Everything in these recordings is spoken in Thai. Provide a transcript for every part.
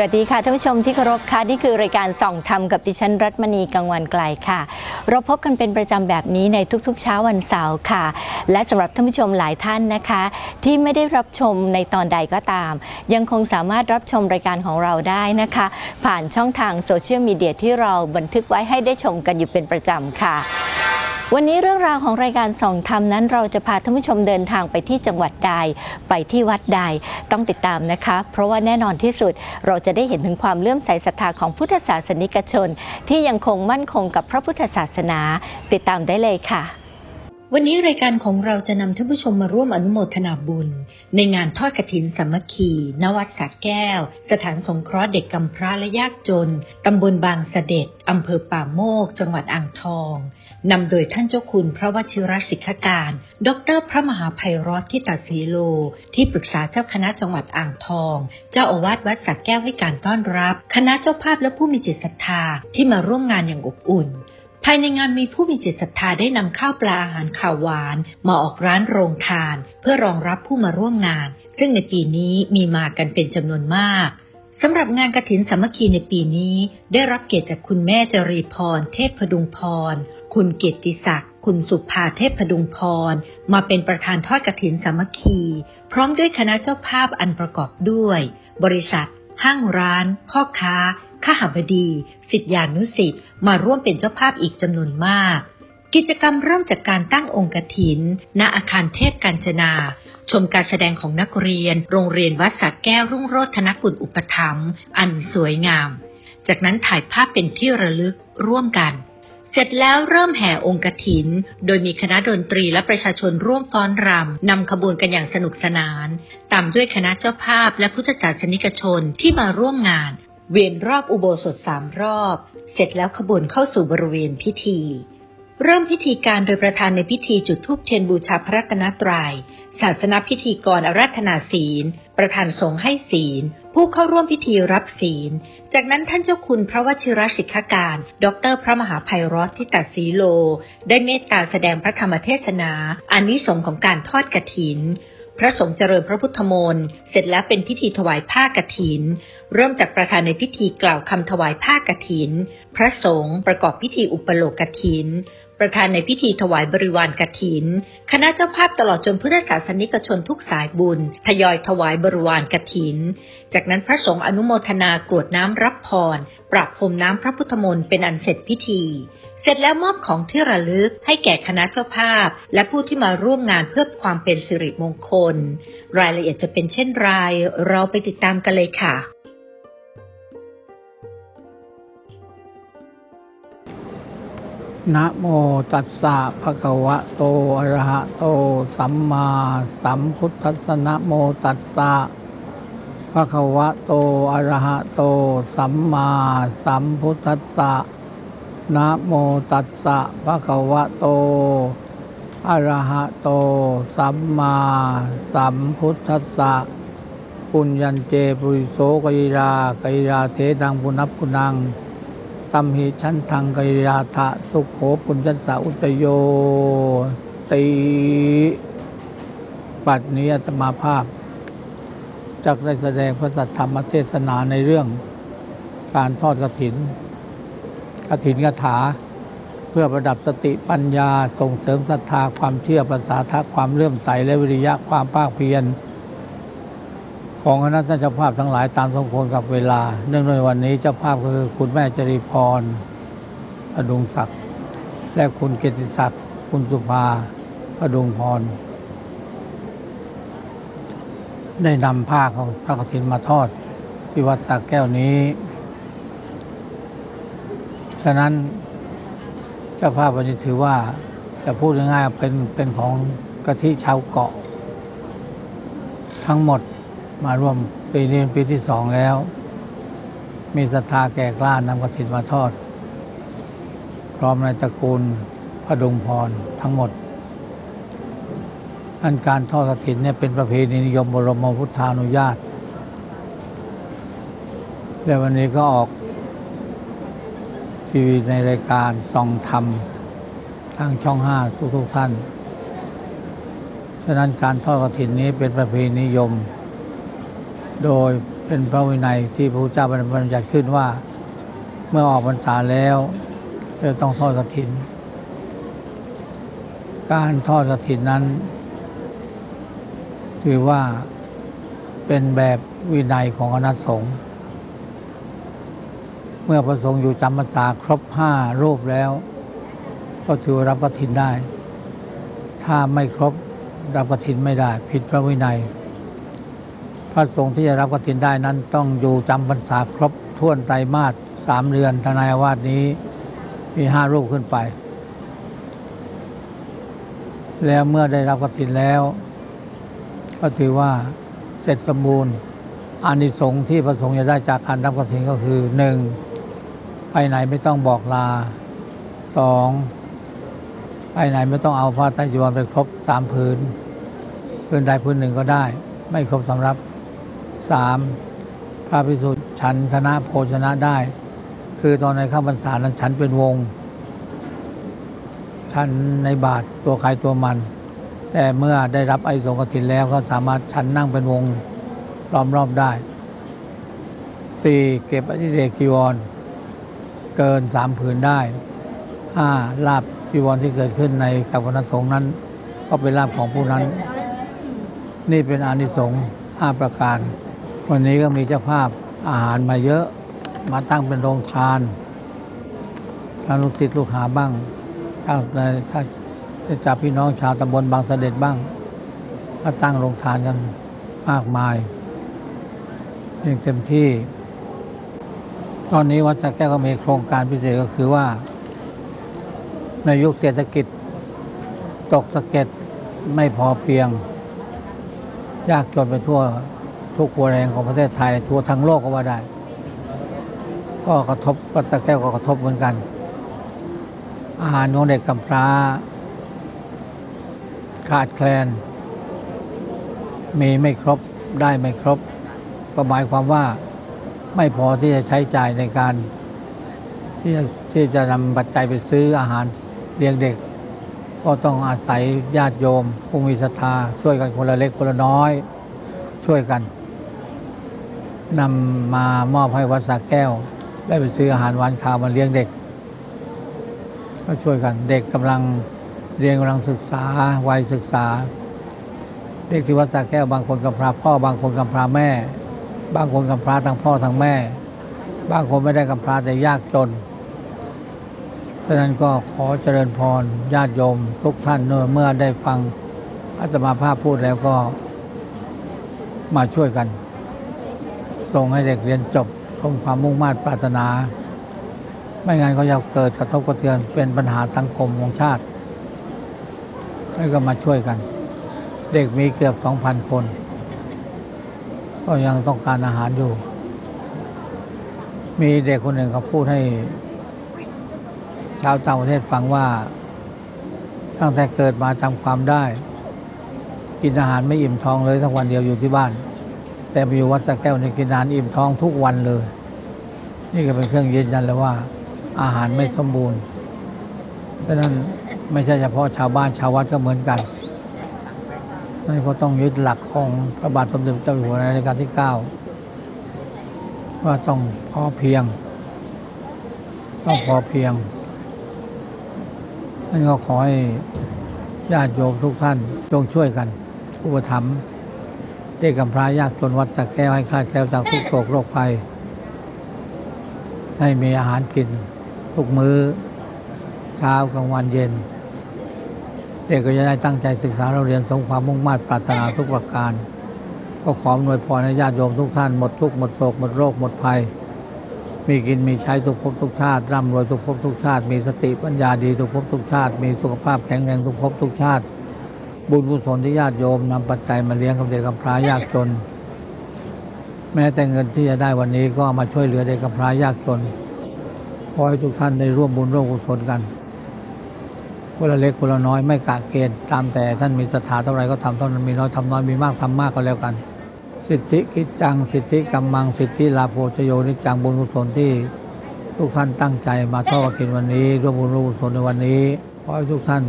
สวัสดีค่ะท่านผู้ชมที่เคารพค่ะนี่คือรายการส่องธรรมกับดิฉันรัตมณีกังวันไกลค่ะ เราพบกันเป็นประจำแบบนี้ในทุกๆ เช้าวันเสาร์ค่ะ และสำหรับท่านผู้ชมหลายท่านนะคะ ที่ไม่ได้รับชมในตอนใดก็ตาม ยังคงสามารถรับชมรายการของเราได้นะคะ ผ่านช่องทางโซเชียลมีเดียที่เราบันทึกไว้ให้ได้ชมกันอยู่เป็นประจำค่ะ วันนี้เรื่องราวของรายการส่องธรรมนั้น เราจะพาท่านผู้ชมเดินทางไปที่จังหวัดใดไปที่วัดใดต้องติดตามนะคะ เพราะว่าแน่นอนที่สุดเราจะได้เห็นถึงความเลื่อมใสศรัทธาของพุทธศาสนิกชน ที่ยังคงมั่นคงกับพระพุทธศาสนา ติดตามได้เลยค่ะ วันนี้รายการของเราจะนำท่านผู้ชมมาร่วมอนุโมทนาบุญ ในงานทอดกฐินสามัคคีณวัดสระแก้ว สถานสงเคราะห์เด็กกำพร้าและยากจน ตำบลบางเสด็จอำเภอป่าโมก จังหวัดอ่างทอง นำโดยท่านเจ้าคุณพระวชิรสิกขการ ดรพระมหาไพรอตที่ตัดสีโล ที่ปรึกษาเจ้าคณะจังหวัดอ่างทอง เจ้าอาวาสวัดสระแก้วให้การต้อนรับ คณะเจ้าภาพและผู้มีจิตศรัทธาที่มาร่วมงานอย่างอบอุ่น ภายในงานมีผู้มีจิตศรัทธาได้นำข้าวปลาอาหารข่าวหวานมาออกร้านโรงทาน เพื่อรองรับผู้มาร่วมงาน ซึ่งในปีนี้มีมากันเป็นจำนวนมากสำหรับงานกฐินสามัคคีในปีนี้ ได้รับเกียรติจากคุณแม่จรีพร เทพพดุงพร คุณเกียรติศักดิ์คุณสุภาเทพพดุงพร มาเป็นประธานทอดกฐินสามัคคี พร้อมด้วยคณะเจ้าภาพอันประกอบด้วย บริษัท ห้างร้าน พ่อค้า ข้าหบดีสิทธิานุสิทธิ์มาร่วมเป็นเจ้าภาพอีกจำนวนมาก กิจกรรมเริ่มจากการตั้งองค์กถิน ณอาคารเทพกัญจนา ชมการแสดงของนักเรียน โรงเรียนวัดสระแก้วรุ่งโรจธนกุลอุปถัมภ์อันสวยงาม จากนั้นถ่ายภาพเป็นที่ระลึกร่วมกันเสร็จแล้วเริ่มแห่องค์กถิน โดยมีคณะดนตรีและประชาชนร่วมฟ้อนรำนำขบวนกันอย่างสนุกสนาน ตามด้วยคณะเจ้าภาพและพุทธศาสนิกชนที่มาร่วมงาน เวียนรอบอุโบสถสามรอบ เสร็จแล้วขบวนเข้าสู่บริเวณพิธี เริ่มพิธีการโดยประธานในพิธีจุดธูปเทียนบูชาพระรัตนตรยัย ศาสนพิธีกรอาราธนาศีล ประธานสงฆ์ให้ศีล ผู้เข้าร่วมพิธีรับศีล จากนั้นท่านเจ้าคุณพระวชิรสิกขการ ดรพระมหาภัยรอที่ตัดสีโล ได้เมตตาแสดงพระธรรมเทศนาอานิสงส์ของการทอดกฐิน พระสงฆ์เจริญพระพุทธมนต์เสร็จแล้วเป็นพิธีถวายผ้ากฐิน เริ่มจากประธานในพิธีกล่าวคำถวายผ้ากฐิน พระสงฆ์ประกอบพิธีอุปโลกกฐิน ประธานในพิธีถวายบริวารกฐิน คณะเจ้าภาพตลอดจนพุทธศาสนิกชนทุกสายบุญ ทยอยถวายบริวารกฐิน จากนั้นพระสงฆ์อนุโมทนากรวดน้ำรับพรปรับพรมน้ำพระพุทธมนต์เป็นอันเสร็จพิธี เสร็จแล้วมอบของที่ระลึกให้แก่คณะเจ้าภาพ และผู้ที่มาร่วมงานเพื่อความเป็นสิริมงคล รายละเอียดจะเป็นเช่นไรเราไปติดตามกันเลยค่ะนะโมตัสสะภะคะวะโตอะระหะโต สัมมาสัมพุทธัสสะนะโมตัสสะภะคะวะโตอะระหะโต สัมมาสัมพุทธัสสะ นะโมตัสสะภะคะวะโต อะระหะโต สัมมาสัมพุทธัสสะ ปุญญันเจปุริโสกิรากยิราเทดังปุนับปุนัง ตัมหิชันทังกริยาทะสุขโขปุญญสาอุตโยติปัดนี้อาตมาภาพจักได้แสดงพระสัทธรรมเทศนาในเรื่องการทอดกระถิน กถินกถา เพื่อประดับสติปัญญาส่งเสริมศรัทธาความเชื่อภาษาทักความเลื่อมใสและวิริยะความภาคเพียรของคณะท่านเจ้าภาพทั้งหลายตามสมควรกับเวลา เนื่องในวันนี้เจ้าภาพคือคุณแม่จริพรพดุงศักดิ์และคุณเกติศักดิ์คุณสุภาพดุงพร ได้นำผ้าของพระกฐินมาทอด ที่วัดสระแก้วนี้ ฉะนั้นเจ้าภาพวันนี้ถือว่าจะพูดง่ายๆเป็นเป็นของกะทิชาวเกาะ ทั้งหมดมาร่วมปีนี้เป็นปีที่สองแล้ว มีศรัทธาแก่กล้านำกฐินมาทอด พร้อมในตระกูลพดุงพรทั้งหมดอันการทอดกฐินเนี่ยเป็นประเพณีนิยมบรมพุทธานุญาตและวันนี้ก็ออก ทีวีในรายการส่องธรรมทางช่องห้าทุกๆท่าน ฉะนั้นการทอดกฐินนี้เป็นประเพณีนิยม โดยเป็นพระวินัยที่พระเจ้าบัญญัติขึ้นว่า เมื่อออกพรรษาแล้วจะต้องทอดกฐิน การทอดกฐินนั้น ถือว่าเป็นแบบวินัยของคณะสงฆ์ เมื่อประสงค์อยู่จำพรรษาครบห้ารูปแล้ว ก็ถือรับกฐินได้ ถ้าไม่ครบรับกฐินไม่ได้ ผิดพระวินัย พระสงฆ์ที่จะรับกฐินได้นั้นต้องอยู่จำพรรษาครบท้วนไตรมาสสามเดือนทางนายวาสนี้มีห้ารูปขึ้นไป แล้วเมื่อได้รับกฐินแล้ว ก็ถือว่าเสร็จสมบูรณ์ อานิสงส์ที่พระสงฆ์จะได้จากการรับกฐินก็คือหนึ่งไปไหนไม่ต้องบอกลาสองไปไหนไม่ต้องเอาผ้าไตรจีวรไปครบสามผืนผืนใดผืนหนึ่งก็ได้ ไม่ครบสำรับสามพระพิสุทธิ์ฉันคณะโภชนะได้ คือตอนในข้าพรรษานั้นฉันเป็นวง ฉันในบาทตัวใครตัวมัน แต่เมื่อได้รับไอสงกฐินแล้วก็สามารถฉันนั่งเป็นวง ล้อมรอบได้สี่เก็บอธิเดกจีวร เกินสามผืนได้ห้าลาบจีวรที่เกิดขึ้นในกับคณะสงฆ์นั้น ก็เป็นลาบของผู้นั้น นี่เป็นอานิสงส์ห้าประการ วันนี้ก็มีเจ้าภาพอาหารมาเยอะมาตั้งเป็นโรงทานทั้งลูกศิษย์ลูกหาบ้างถ้าถ้าจะจับพี่น้องชาวตำบลบางเสด็จบ้างมาตั้งโรงทานกันมากมาย อย่างเต็มที่ ตอนนี้วัดสระแก้วก็มีโครงการพิเศษก็คือว่า ในยุคเศรษฐกิจ ตกสะเก็ดไม่พอเพียง ยากจนไปทั่วทุกครัวเรือนของประเทศไทย ทั่วทั้งโลกก็ว่าได้ ก็กระทบวัดสระแก้วก็กระทบเหมือนกัน อาหารของเด็กกำพร้า ขาดแคลน มีไม่ครบได้ไม่ครบ ก็หมายความว่าไม่พอที่จะใช้จ่ายในการ ที่จะที่จะนำปัจจัยไปซื้ออาหารเลี้ยงเด็ก ก็ต้องอาศัยญาติโยม ผู้มีศรัทธาช่วยกันคนละเล็กคนละน้อย ช่วยกันนำมามอบให้วัดสระแก้ว ได้ไปซื้ออาหารหวานข้าวมาเลี้ยงเด็ก ก็ช่วยกันเด็กกำลังเรียนกำลังศึกษาวัยศึกษา เด็กที่วัดสระแก้วบางคนกำพร้าพ่อบางคนกำพร้าแม่ บางคนกำพร้าทั้งพ่อทั้งแม่ บางคนไม่ได้กำพร้าแต่ยากจนฉะนั้นก็ขอเจริญพรญาติโยมทุกท่านเมื่อได้ฟังอาตมาภาพพูดแล้วก็มาช่วยกัน ส่งให้เด็กเรียนจบสมความมุ่งมั่นปรารถนา ไม่งั้นก็จะเกิดกระทบกระเทือนเป็นปัญหาสังคมของชาติแล้วก็มาช่วยกัน เด็กมีเกือบ 2,000 คน ก็ยังต้องการอาหารอยู่ มีเด็กคนหนึ่งเขาพูดให้ ชาวต่างประเทศฟังว่า ตั้งแต่เกิดมาจำความได้ กินอาหารไม่อิ่มท้องเลยสักวันเดียวอยู่ที่บ้าน แต่ไปอยู่วัดสะแก้วเนี่ยกินอาหารอิ่มท้องทุกวันเลย นี่ก็เป็นเครื่องยืนยันเลยว่า อาหารไม่สมบูรณ์ฉะนั้นไม่ใช่เฉพาะชาวบ้านชาววัดก็เหมือนกัน นั่นก็ต้องยึดหลักของพระบาทสมเด็จพระเจ้าอยู่หัวในรัชกาลที่ 9 ว่าต้องพอเพียง ต้องพอเพียงนั่นก็ขอให้ญาติโยมทุกท่านจงช่วยกัน อุปถัมภ์เด็กกำพร้ายากจนวัดสักแก้วให้คลาดแคล้วจากทุกโศกโรคภัย ให้มีอาหารกินทุกมื้อ เช้ากลางวันเย็น เด็กก็จะได้ตั้งใจศึกษาเราเรียนสมความมุ่งมั่นปรารถนาทุกประการ ก็ขออำนวยพรให้ญาติโยมทุกท่านหมดทุกหมดโศกหมดโรคหมดภัย มีกินมีใช้ทุกภพทุกชาติร่ำรวยทุกภพทุกชาติ มีสติปัญญาดีทุกภพทุกชาติ มีสุขภาพแข็งแรงทุกภพทุกชาติ บุญกุศลที่ญาติโยมนำปัจจัยมาเลี้ยงกับเด็กกำพร้ายากจน แม้แต่เงินที่จะได้วันนี้ก็มาช่วยเหลือเด็กกำพร้ายากจนขอให้ทุกท่านได้ร่วมบุญร่วมกุศลกัน คนละเล็กคนละน้อยไม่กะเกณฑ์ตามแต่ท่านมีศรัทธาเท่าไรก็ทำเท่านั้นมีน้อยทำน้อยมีมากทำมากก็แล้วกัน สิทธิกิจจัง สิทธิกำมังสิทธิลาโภชโยนิจังบุญกุศลที่ทุกท่านตั้งใจมาทอดกินวันนี้ร่วมบุญร่วมกุศลในวันนี้ขอให้ทุกท่าน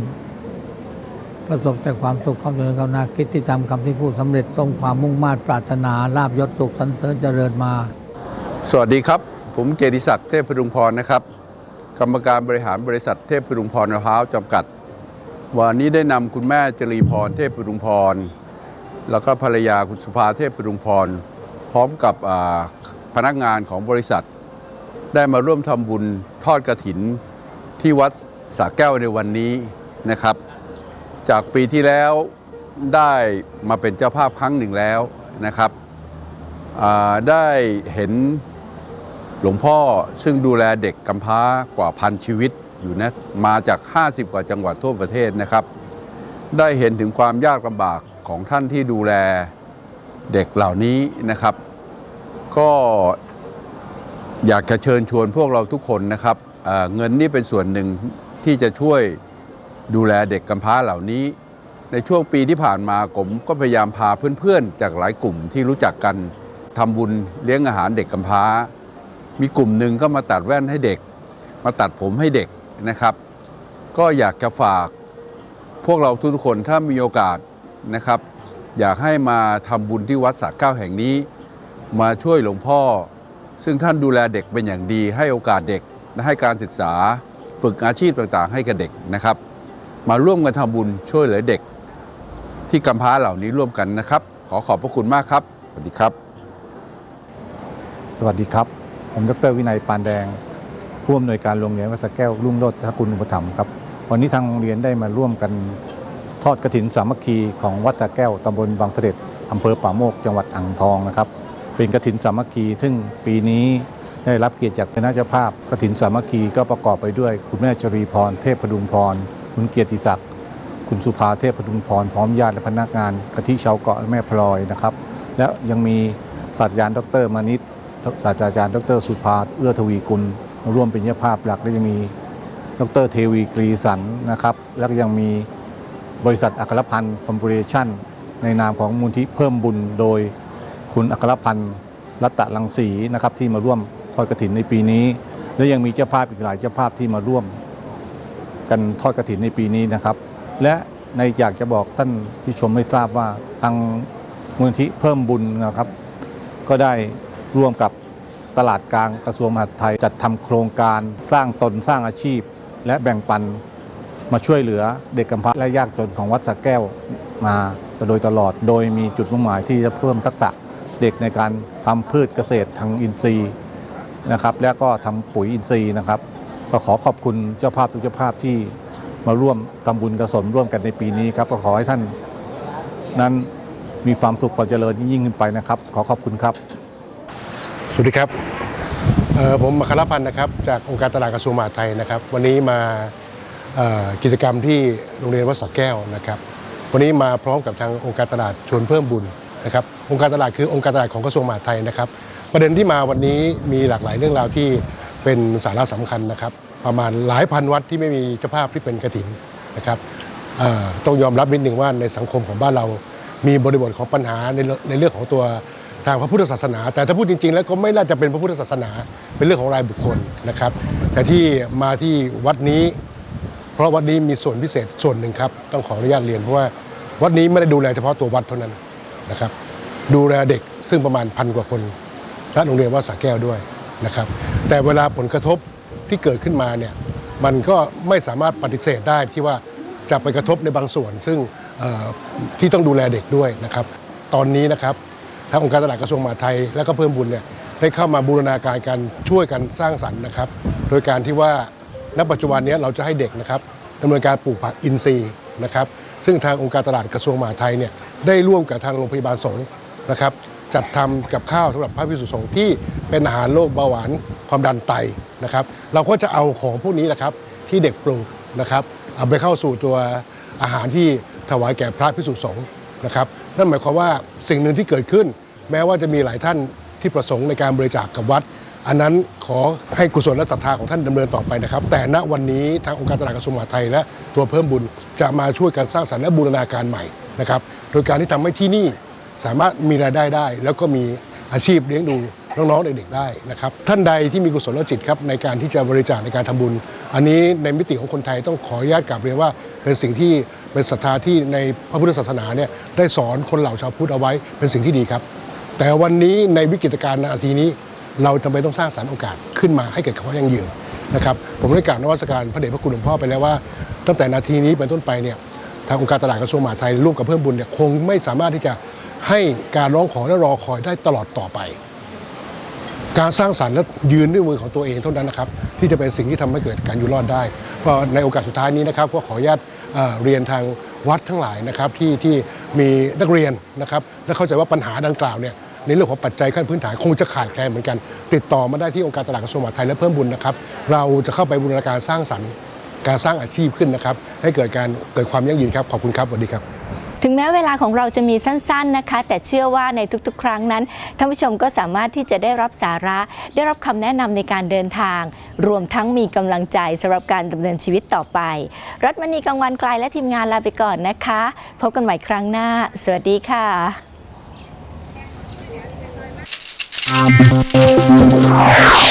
ประสบแต่ความสุขความเจริญก้าวหน้าคิดที่ทำคำที่พูดสำเร็จทรงความมุ่งมา่ปรารถนาลาบยศสุขสรรเสริญเจริญมา สวัสดีครับ ผมเจติศักดิ์เทพพดุงพรนะครับ กรรมการบริหารบริษัทเทพพดุงพรมะพร้าวจำกัด วันนี้ได้นำคุณแม่จรีพรเทพพดุงพร แล้วก็ภรรยาคุณสุภาเทพพดุงพร พร้อมกับพนักงานของบริษัท ได้มาร่วมทำบุญทอดกระถินที่วัดสาแก้วในวันนี้นะครับ จากปีที่แล้วได้มาเป็นเจ้าภาพครั้งหนึ่งแล้วนะครับได้เห็น หลวงพ่อซึ่งดูแลเด็กกำพร้ากว่าพันชีวิตอยู่นะมาจาก 50 กว่าจังหวัดทั่วประเทศนะครับ ได้เห็นถึงความยากลำบากของท่านที่ดูแลเด็กเหล่านี้นะครับ ก็อยากจะเชิญชวนพวกเราทุกคนนะครับเเงินนี่เป็นส่วนหนึ่งที่จะช่วยดูแลเด็กกำพร้าเหล่านี้ ในช่วงปีที่ผ่านมาผมก็พยายามพาเพื่อนๆ จากหลายกลุ่มที่รู้จักกันทำบุญเลี้ยงอาหารเด็กกำพร้า มีกลุ่มหนึ่งก็มาตัดแว่นให้เด็ก มาตัดผมให้เด็กนะครับ ก็อยากจะฝากพวกเราทุกคนถ้ามีโอกาสนะครับ อยากให้มาทำบุญที่วัดสระเก้าแห่งนี้ มาช่วยหลวงพ่อ ซึ่งท่านดูแลเด็กเป็นอย่างดี ให้โอกาสเด็กและให้การศึกษาฝึกอาชีพต่างๆ ให้กับเด็กนะครับ มาร่วมกันทำบุญช่วยเหลือเด็ก ที่กำพร้าเหล่านี้ร่วมกันนะครับ ขอขอบพระคุณมากครับ สวัสดีครับ สวัสดีครับ ผมดรวินัยปานแดง ผู้อำนวยการโรงเรียนวัดสะแก้วรุ่งโรจน์ธนกุลอุปถัมภ์ครับวันนี้ทางโรงเรียนได้มาร่วมกันทอดกระถินสามัคคีของวัดสะแก้วตำบลบางเสด็จอำเภอป่าโมกจังหวัดอ่างทองนะครับ เป็นกระถินสามัคคีซึ่งปีนี้ได้รับเกียรติจากคณะเจ้าภาพกระถินสามัคคีก็ประกอบไปด้วย คุณแม่จรีพร เทพพดุงพร คุณเกียรติศักดิ์คุณสุภาเทพพดุงพร พร้อมญาติและพนักงานกะทิชาวเกาะและแม่พลอยนะครับ และยังมีศาสตราจารย์ดรมานิต ศาสตราจารย์ ดร สุภาเอื้อทวีกุลมาร่วมเป็นเจ้าภาพหลักและยังมี ดรเทวีกรีสันนะครับ แล้วก็ยังมีบริษัทอัครพันธ์คอมโพเรชั่นในนามของมูลที่เพิ่มบุญโดยคุณอัครพันธ์รัตตะลังสีนะครับที่มาร่วมทอดกระถินในปีนี้ และยังมีเจ้าภาพอีกหลายเจ้าภาพที่มาร่วม กันทอดกระถินในปีนี้นะครับ และในอยากจะบอกท่านที่ชมให้ทราบว่าทางมูลนิธิเพิ่มบุญนะครับ ก็ได้ ร่วมกับตลาดกลางกระทรวงมหาดไทยจัดทำโครงการสร้างตนสร้างอาชีพ และแบ่งปันมาช่วยเหลือเด็กกำพร้าและยากจนของวัดสะแก้วมาโดยตลอด โดยมีจุดมุ่งหมายที่จะเพิ่มทักษะเด็กในการทำพืชเกษตรทางอินทรีย์นะครับ แล้วก็ทำปุ๋ยอินทรีย์นะครับ ก็ขอขอบคุณเจ้าภาพทุกเจ้าภาพที่มาร่วมทำบุญกระสนร่วมกันในปีนี้ครับ ก็ขอให้ท่านนั้นมีความสุขความเจริญยิ่งขึ้นไปนะครับ ขอขอบคุณครับ สวัสดีครับผมมคารพันธ์นะครับจากองค์การตลาดกระทรวงมหาดไทยนะครับ วันนี้มากิจกรรมที่โรงเรียนวัดสระแก้วนะครับ วันนี้มาพร้อมกับทางองค์การตลาดชวนเพิ่มบุญนะครับ องค์การตลาดคือองค์การตลาดของกระทรวงมหาดไทยนะครับ ประเด็นที่มาวันนี้มีหลากหลายเรื่องราวที่เป็นสาระสำคัญนะครับ ประมาณหลายพันวัดที่ไม่มีเจ้าภาพที่เป็นกระถินนะครับต้องยอมรับนิดหนึ่งว่าในสังคมของบ้านเรามีบริบทของปัญหาในในเรื่องของตัว ทางพระพุทธศาสนา แต่ถ้าพูดจริง ๆ แล้วก็ไม่น่าจะเป็นพระพุทธศาสนา เป็นเรื่องของรายบุคคลนะครับ แต่ที่มาที่วัดนี้ เพราะวัดนี้มีส่วนพิเศษส่วนหนึ่งครับ ต้องขออนุญาตเรียนเพราะว่าวัดนี้ไม่ได้ดูแลเฉพาะตัววัดเท่านั้นนะครับ ดูแลเด็กซึ่งประมาณพันกว่าคนและโรงเรียนวัดสระแก้วด้วยนะครับ แต่เวลาผลกระทบที่เกิดขึ้นมาเนี่ยมันก็ไม่สามารถปฏิเสธได้ที่ว่าจะไปกระทบในบางส่วน ซึ่งที่ต้องดูแลเด็กด้วยนะครับ ตอนนี้นะครับ ทางองค์การตลาดกระทรวงมหาดไทย และก็เพิ่มบุญเนี่ยได้เข้ามาบูรณาการกันช่วยกันสร้างสรรค์นะครับ โดยการที่ว่าณปัจจุบันนี้เราจะให้เด็กนะครับดำเนินการปลูกผักอินทรีย์นะครับ ซึ่งทางองค์การตลาดกระทรวงมหาดไทยเนี่ยได้ร่วมกับทางโรงพยาบาลสงฆ์นะครับจัดทำกับข้าวสำหรับพระพิสุสงฆ์ที่เป็นอาหารโรคเบาหวานความดันไตนะครับ เราก็จะเอาของพวกนี้นะครับที่เด็กปลูกนะครับ เอาไปเข้าสู่ตัวอาหารที่ถวายแก่พระพิสุสงฆ์นะครับ นั่นหมายความว่าสิ่งหนึ่งที่เกิดขึ้น แม้ว่าจะมีหลายท่านที่ประสงค์ในการบริจาคกับวัด อันนั้นขอให้กุศลและศรัทธาของท่านดำเนินต่อไปนะครับ แต่ณวันนี้ทางองค์การตลาดกระทรวงมหาดไทยและตัวเพิ่มบุญจะมาช่วยกันสร้างสรรค์และบูรณาการใหม่นะครับ โดยการที่ทำให้ที่นี่สามารถมีรายได้ได้ แล้วก็มีอาชีพเลี้ยงดู น้องๆเด็กๆได้นะครับท่านใดที่มีกุศลจิตครับในการที่จะบริจาคในการทำบุญ อันนี้ในมิติของคนไทยต้องขออนุญาตกราบเรียนว่า เป็นสิ่งที่เป็นศรัทธาที่ในพระพุทธศาสนาเนี่ยได้สอนคนเหล่าชาวพุทธเอาไว้เป็นสิ่งที่ดีครับ แต่วันนี้ในวิกฤตการณ์นาทีนี้ เราจำเป็นต้องสร้างสรรค์โอกาสขึ้นมาให้เกิดความยั่งยืนนะครับผมได้กล่าวนวัตการพระเดชพระคุณหลวงพ่อไปแล้วว่า ตั้งแต่นาทีนี้เป็นต้นไปเนี่ยทางองค์การตลาดกระทรวงมหาดไทยร่วมกับเพิ่มบุญเนี่ยคงไม่สามารถที่จะให้การร้องขอและรอคอยได้ตลอดต่อไป การสร้างสรรค์และยืนด้วยมือของตัวเองเท่านั้นนะครับที่จะเป็นสิ่งที่ทำให้เกิดการอยู่รอดได้ก็ในโอกาสสุดท้ายนี้นะครับก็ขออนุญาตเรียนทางวัดทั้งหลายนะครับที่ที่มีนักเรียนนะครับและเข้าใจว่าปัญหาดังกล่าวเนี่ยในเรื่องของปัจจัยขั้นพื้นฐานคงจะขาดแคลนเหมือนกัน ติดต่อมาได้ที่องค์การตลาดกระทรวงมหาดไทยและเพิ่มบุญนะครับ เราจะเข้าไปบูรณาการสร้างสรรค์ การสร้างอาชีพขึ้นนะครับ ให้เกิดการเกิดความยั่งยืนครับ ขอบคุณครับสวัสดีครับ งแม้เวลาของเราจะมีสั้นๆนะคะ แต่เชื่อว่าในทุกๆ ครั้งนั้นท่านผู้ชมก็สามารถที่จะได้รับสาระ ได้รับคำแนะนำในการเดินทาง รวมทั้งมีกำลังใจสำหรับการดำเนินชีวิตต่อไป รัฐมณีกังวันไกลและทีมงานลาไปก่อนนะคะ พบกันใหม่ครั้งหน้า สวัสดีค่ะ Thank